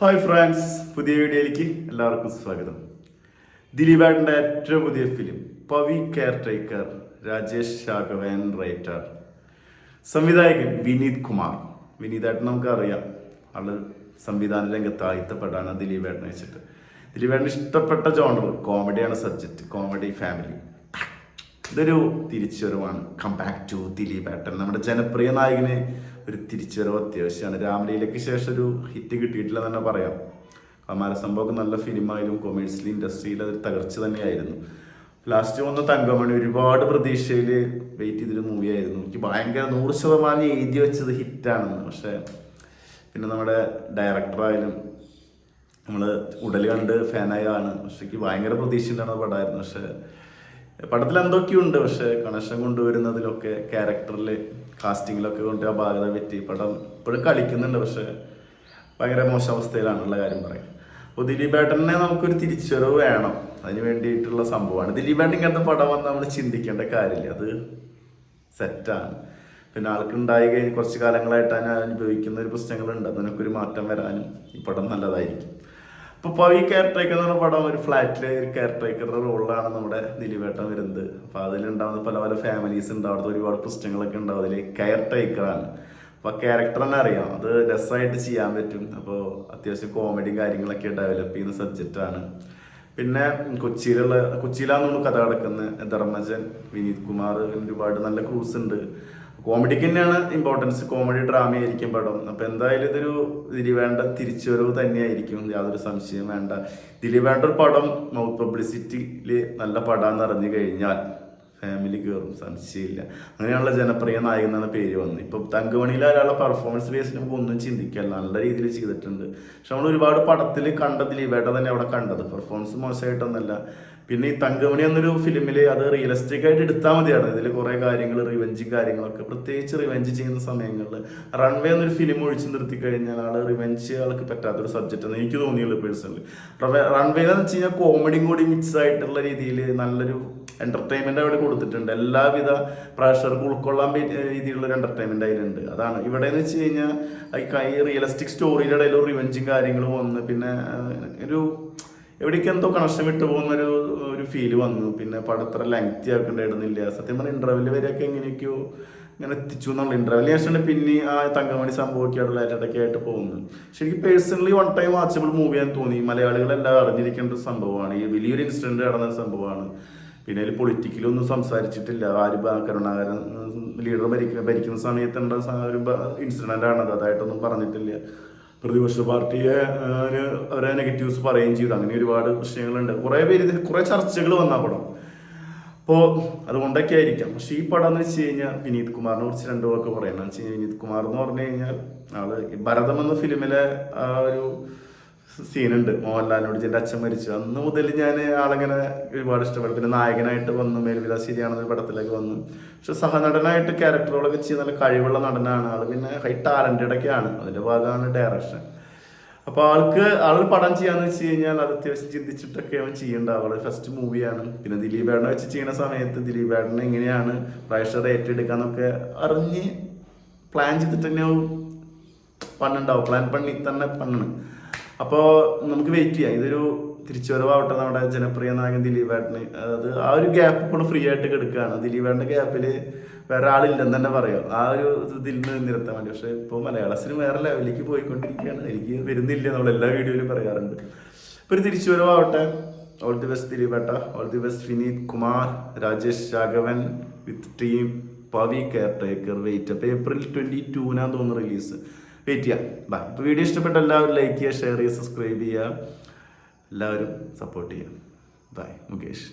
Hi France പുതിയ വീഡിയോയിലേക്ക് എല്ലാവർക്കും സ്വാഗതം. ദിലീപേട്ടന്റെ ഏറ്റവും പുതിയ film Pavi caretaker Rajesh Raghavan writer സംവിധായകൻ വിനീത് കുമാർ. വിനീതേട്ടൻ നമുക്കറിയാം. ആൾ സംവിധാന രംഗത്ത് ആയിത്തപ്പെട്ടാണ് ദിലീപേട്ടനെ വെച്ചിട്ട്. ദിലീപേട്ടന് ഇഷ്ടപ്പെട്ട ജോണർ കോമഡിയാണ് സബ്ജക്റ്റ് കോമഡി ഫാമിലി ഇതൊരു തിരിച്ചുവരവാണ്. കം ബാക്ക് ടു ദിലീപേട്ടൻ. നമ്മുടെ ജനപ്രിയ നായകന് ഒരു തിരിച്ചുവരവ് അത്യാവശ്യമാണ്. രാമലീലയ്ക്ക് ശേഷം ഒരു ഹിറ്റ് കിട്ടിയിട്ടില്ല തന്നെ പറയാം. കമാര സംഭവമൊക്കെ നല്ല ഫിലിമായാലും കൊമേഴ്സ്യൽ ഇൻഡസ്ട്രിയിൽ അതൊരു തകർച്ച തന്നെയായിരുന്നു. ലാസ്റ്റ് വന്ന തങ്കമണി ഒരുപാട് പ്രതീക്ഷയിൽ വെയിറ്റ് ചെയ്തൊരു മൂവിയായിരുന്നു എനിക്ക് ഭയങ്കര നൂറ് ശതമാനം എഴുതി വെച്ചത് ഹിറ്റാണെന്ന് പക്ഷേ പിന്നെ നമ്മുടെ ഡയറക്ടറായാലും നമ്മൾ ഉടൽ കണ്ട് ഫാനായതാണ് പക്ഷെ എനിക്ക് ഭയങ്കര പ്രതീക്ഷ ഉണ്ടായിരുന്ന പടമായിരുന്നു. പക്ഷെ പടത്തിൽ എന്തൊക്കെയുണ്ട് പക്ഷെ കണക്ഷൻ കൊണ്ടുവരുന്നതിലൊക്കെ ക്യാരക്ടറിൽ കാസ്റ്റിങ്ങിലൊക്കെ കൊണ്ട് ആ ഭാഗത പറ്റി പടം ഇപ്പോഴും കളിക്കുന്നുണ്ട്. പക്ഷെ ഭയങ്കര മോശം അവസ്ഥയിലാണുള്ള കാര്യം പറയാം. അപ്പോൾ ദിലീപേട്ടനെ നമുക്കൊരു തിരിച്ചുവരവ് വേണം. അതിന് വേണ്ടിയിട്ടുള്ള സംഭവമാണ്. ദിലീപേട്ടൻ ഇങ്ങനത്തെ പടം വന്ന് നമ്മൾ ചിന്തിക്കേണ്ട കാര്യമില്ല. അത് സെറ്റാണ്. പിന്നെ ആൾക്കുണ്ടായി കഴിഞ്ഞ് കുറച്ച് കാലങ്ങളായിട്ട് അനുഭവിക്കുന്ന ഒരു പ്രശ്നങ്ങളുണ്ട്. അതിനൊക്കെ ഒരു മാറ്റം വരാനും ഈ പടം നല്ലതായിരിക്കും. ഇപ്പോൾ പവി കെയർ ടേക്കർ എന്ന് പറഞ്ഞ പടം ഒരു ഫ്ലാറ്റിലെ ഒരു കെയർ റോളിലാണ് നമ്മുടെ നിലിവേട്ടൻ വരുന്നത്. അപ്പോൾ അതിലുണ്ടാവുന്ന പല പല ഫാമിലീസ് ഉണ്ട്. അവിടുത്തെ ഒരുപാട് പ്രശ്നങ്ങളൊക്കെ ഉണ്ടാവും. അതിൽ കെയർ ടേക്കറാണ് അപ്പോൾ ക്യാരക്ടർ തന്നെ അറിയാം. അത് രസമായിട്ട് ചെയ്യാൻ പറ്റും. അപ്പോൾ അത്യാവശ്യം കോമഡിയും കാര്യങ്ങളൊക്കെ ഡെവലപ്പ് ചെയ്യുന്ന സബ്ജക്റ്റാണ് പിന്നെ കൊച്ചിയിലുള്ള കൊച്ചിയിലാണെന്ന് കഥ കിടക്കുന്നത് ധർമ്മജൻ വിനീത് കുമാർ അങ്ങനെ ഒരുപാട് നല്ല ക്രൂസ് ഉണ്ട്. കോമഡിക്ക് തന്നെയാണ് ഇമ്പോർട്ടൻസ് കോമഡി ഡ്രാമ ആയിരിക്കും പടം. അപ്പൊ എന്തായാലും ഇതൊരു ഇതിൽ വേണ്ട തിരിച്ചുവരവ് തന്നെയായിരിക്കും. യാതൊരു സംശയം വേണ്ട. ഇതിൽ വേണ്ട ഒരു പടം പബ്ലിസിറ്റിയിൽ നല്ല പടാന്ന് അറിഞ്ഞു കഴിഞ്ഞാൽ ഫാമിലി കയറും സംശയമില്ല. അങ്ങനെയുള്ള ജനപ്രിയ നായകൻ എന്നാണ് പേര് വന്നത്. ഇപ്പം തങ്കമണിയിലെ ഒരാളുടെ പെർഫോമൻസ് ബേസിൽ നമുക്ക് ഒന്നും ചിന്തിക്കാൻ നല്ല രീതിയിൽ ചെയ്തിട്ടുണ്ട്. പക്ഷെ നമ്മൾ ഒരുപാട് പടത്തിൽ കണ്ടതിൽ ദിലീപേട്ട തന്നെ അവിടെ കണ്ടത്. പെർഫോമൻസ് മോശമായിട്ടൊന്നല്ല പിന്നെ ഈ തങ്കമണി എന്നൊരു ഫിലിമിൽ അത് റിയലിസ്റ്റിക് ആയിട്ട് എടുത്താൽ മതിയാണ് ഇതിൽ കുറേ കാര്യങ്ങൾ റിവെഞ്ചും കാര്യങ്ങളൊക്കെ. പ്രത്യേകിച്ച് റിവെഞ്ച് ചെയ്യുന്ന സമയങ്ങളിൽ റൺവേ എന്നൊരു ഫിലിം ഒഴിച്ചു നിർത്തി കഴിഞ്ഞാൽ ആൾ റിവെഞ്ച് ആൾക്ക് പറ്റാത്തൊരു സബ്ജക്റ്റ് ആണ് എനിക്ക് തോന്നിയുള്ളൂ പേഴ്സണലി റൺവേ എന്ന് വെച്ച് കഴിഞ്ഞാൽ കോമഡിയും കൂടി മിക്സ് ആയിട്ടുള്ള രീതിയിൽ നല്ലൊരു എന്റർടൈൻമെന്റ് അവിടെ കൊടുത്തിട്ടുണ്ട്. എല്ലാവിധ പ്രേക്ഷകർക്ക് ഉൾക്കൊള്ളാൻ രീതിയിലുള്ള എന്റർടൈൻമെന്റ് അതിലുണ്ട്. അതാണ്. ഇവിടെ എന്ന് വെച്ച് കഴിഞ്ഞാൽ ഈ റിയലിസ്റ്റിക് സ്റ്റോറിയുടെ ഇടയിൽ റിവെഞ്ചും കാര്യങ്ങളും വന്ന് പിന്നെ ഒരു എവിടേക്ക് എന്തോ കണക്ഷൻ വിട്ടു പോകുന്ന ഒരു ഫീൽ വന്നു. പിന്നെ പടത്ര ലെങ്തി ആക്കേണ്ടായിരുന്നില്ല സത്യം പറഞ്ഞാൽ ഇന്റർവെൽ വരെയൊക്കെ എങ്ങനെയൊക്കെയോ ഇങ്ങനെ എത്തിച്ചു എന്നുള്ള. ഇന്റർവെൽ ശേഷം പിന്നെ ആ തങ്കമണി സംഭവിക്കാനുള്ള ഇടയ്ക്ക് ആയിട്ട് പോകുന്നു ശരിക്കും personally one time watchable movie ആണെന്ന് തോന്നി. മലയാളികളെല്ലാം അറിഞ്ഞിരിക്കേണ്ട ഒരു സംഭവമാണ്. ഈ വലിയൊരു ഇൻസിഡന്റ് നടന്ന സംഭവമാണ്. പിന്നെ അതിൽ പൊളിറ്റിക്കലൊന്നും സംസാരിച്ചിട്ടില്ല. ആര് കരുണാകരൻ ലീഡർ ഭരിക്കുന്ന ഭരിക്കുന്ന സമയത്ത് ഒരു ഇൻസിഡന്റ് ആണത്. അതായിട്ടൊന്നും പറഞ്ഞിട്ടില്ല. പ്രതിപക്ഷ പാർട്ടിയെ അവരെ നെഗറ്റീവ്സ് പറയുകയും ചെയ്തു. അങ്ങനെ ഒരുപാട് പ്രശ്നങ്ങളുണ്ട് കുറേ പേര് ഇത് കുറേ ചർച്ചകൾ വന്ന പടം. അപ്പോൾ അതുകൊണ്ടൊക്കെ ആയിരിക്കാം. പക്ഷേ ഈ പടം എന്ന് വെച്ച് കഴിഞ്ഞാൽ വിനീത് കുമാറിനെ കുറിച്ച് രണ്ടു വാക്ക് പറയണം എന്ന് വെച്ച് കഴിഞ്ഞാൽ വിനീത് കുമാർ എന്ന് പറഞ്ഞു കഴിഞ്ഞാൽ ആൾ ഭരതം എന്ന ഫിലിമിലെ ഒരു സീനുണ്ട്. മോഹൻലാലിനോട് എന്റെ അച്ഛൻ മരിച്ചു. അന്ന് മുതൽ ഞാൻ ആളിങ്ങനെ ഒരുപാട് ഇഷ്ടപ്പെട്ടു. പിന്നെ നായകനായിട്ട് വന്നു മേൽവിലാശ്ശേരിയാണെന്ന പടത്തിലേക്ക് വന്നു. പക്ഷെ സഹനടനായിട്ട് ക്യാരക്ടറുകളൊക്കെ ചെയ്യുന്ന നല്ല കഴിവുള്ള നടനാണ് ആൾ. പിന്നെ ഹൈ ടാലന്റഡ് ആണ് അതിന്റെ ഭാഗമാണ് ഡയറക്ഷൻ അപ്പോൾ ആൾക്ക് ആളൊരു പടം ചെയ്യാന്ന് വെച്ച് കഴിഞ്ഞാൽ അത് അത്യാവശ്യം ചിന്തിച്ചിട്ടൊക്കെ അവൻ ചെയ്യേണ്ട അവൾ ഫസ്റ്റ് മൂവിയാണ് പിന്നെ ദിലീപ് ഏടനെ വെച്ച് ചെയ്യുന്ന സമയത്ത് ദിലീപ് ഏടനെ എങ്ങനെയാണ് പ്രേക്ഷകർ ഏറ്റെടുക്കാന്നൊക്കെ അറിഞ്ഞ് പ്ലാൻ ചെയ്തിട്ട് തന്നെ പണ്ണുണ്ടാവും പ്ലാൻ പണി തന്നെ പണ്ണണം അപ്പോൾ നമുക്ക് വെയിറ്റ് ചെയ്യാം. ഇതൊരു തിരിച്ചുവരവാവട്ടെ നമ്മുടെ ജനപ്രിയ നായകൻ ദിലീപേട്ടന് അത് ആ ഒരു ഗ്യാപ്പ് ഇപ്പോൾ ഫ്രീ ആയിട്ട് കിടക്കുകയാണ് ദിലീപേട്ടന്റെ ഗ്യാപ്പിൽ വേറെ ആളില്ലെന്ന് തന്നെ പറയാം. ആ ഒരു ഇതിൽ നിന്ന് നിരത്താൻ വേണ്ടി. പക്ഷേ ഇപ്പോൾ മലയാള സിനിമ വേറെ ലെവലിലേക്ക് പോയിക്കൊണ്ടിരിക്കുകയാണ്. എനിക്ക് വരുന്നില്ല നമ്മൾ എല്ലാ വീഡിയോയിലും പറയാറുണ്ട്. ഇപ്പോൾ ഒരു തിരിച്ചുവരവാവട്ടെ. All the best ദിലീപേട്ട all the best Vineeth Kumar Rajesh Raghavan with team Pavi caretaker wait അപ്പോൾ ഏപ്രിൽ ട്വന്റി ടൂനാന്ന് തോന്നുന്നു റിലീസ് വെയിറ്റ് ചെയ്യാം. ബൈ ഇപ്പോൾ വീഡിയോ ഇഷ്ടപ്പെട്ട എല്ലാവരും ലൈക്ക് ചെയ്യുക ഷെയർ ചെയ്യുക സബ്സ്ക്രൈബ് ചെയ്യുക. എല്ലാവരും സപ്പോർട്ട് ചെയ്യുക. ബൈ മുകേഷ്.